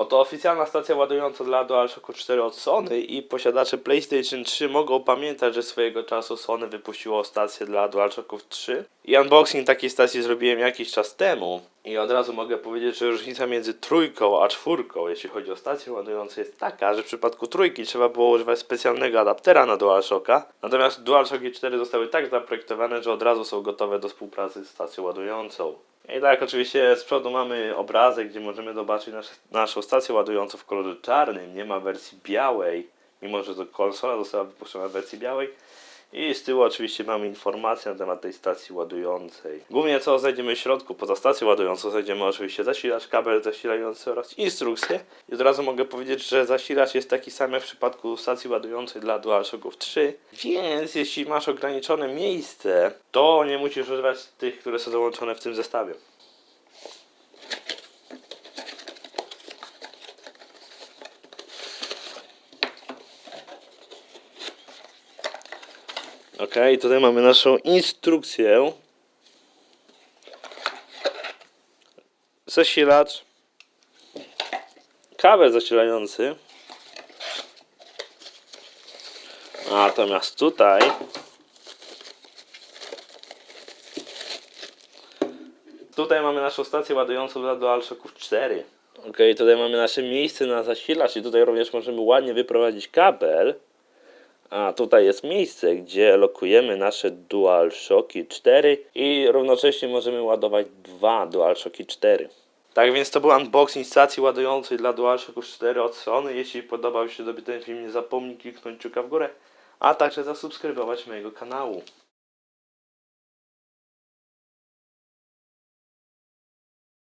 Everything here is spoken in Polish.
Oto oficjalna stacja ładująca dla DualShocku 4 od Sony i posiadacze PlayStation 3 mogą pamiętać, że swojego czasu Sony wypuściło stację dla DualShocków 3. I unboxing takiej stacji zrobiłem jakiś czas temu. I od razu mogę powiedzieć, że różnica między trójką a czwórką, jeśli chodzi o stację ładującą, jest taka, że w przypadku trójki trzeba było używać specjalnego adaptera na DualShocka. Natomiast DualShocki 4 zostały tak zaprojektowane, że od razu są gotowe do współpracy z stacją ładującą. I tak, oczywiście z przodu mamy obrazek, gdzie możemy zobaczyć nasz, naszą stację ładującą w kolorze czarnym. Nie ma wersji białej, mimo że to konsola została wypuszczona w wersji białej. I z tyłu oczywiście mamy informacje na temat tej stacji ładującej. Głównie co znajdziemy w środku, poza stacją ładującą znajdziemy oczywiście zasilacz, kabel zasilający oraz instrukcję. I od razu mogę powiedzieć, że zasilacz jest taki sam jak w przypadku stacji ładującej dla DualShocków 3. Więc jeśli masz ograniczone miejsce, to nie musisz używać tych, które są załączone w tym zestawie. Ok, tutaj mamy naszą instrukcję. Zasilacz. Kabel zasilający. Natomiast tutaj Tutaj mamy naszą stację ładującą dla DualShocków 4. Ok, tutaj mamy nasze miejsce na zasilacz i tutaj również możemy ładnie wyprowadzić kabel. A tutaj jest miejsce, gdzie lokujemy nasze DualShocki 4 i równocześnie możemy ładować dwa DualShocki 4. Tak więc to był unboxing stacji ładującej dla DualShocków 4 od Sony. Jeśli podobał się Tobie ten film, nie zapomnij kliknąć kciuka w górę, a także zasubskrybować mojego kanału.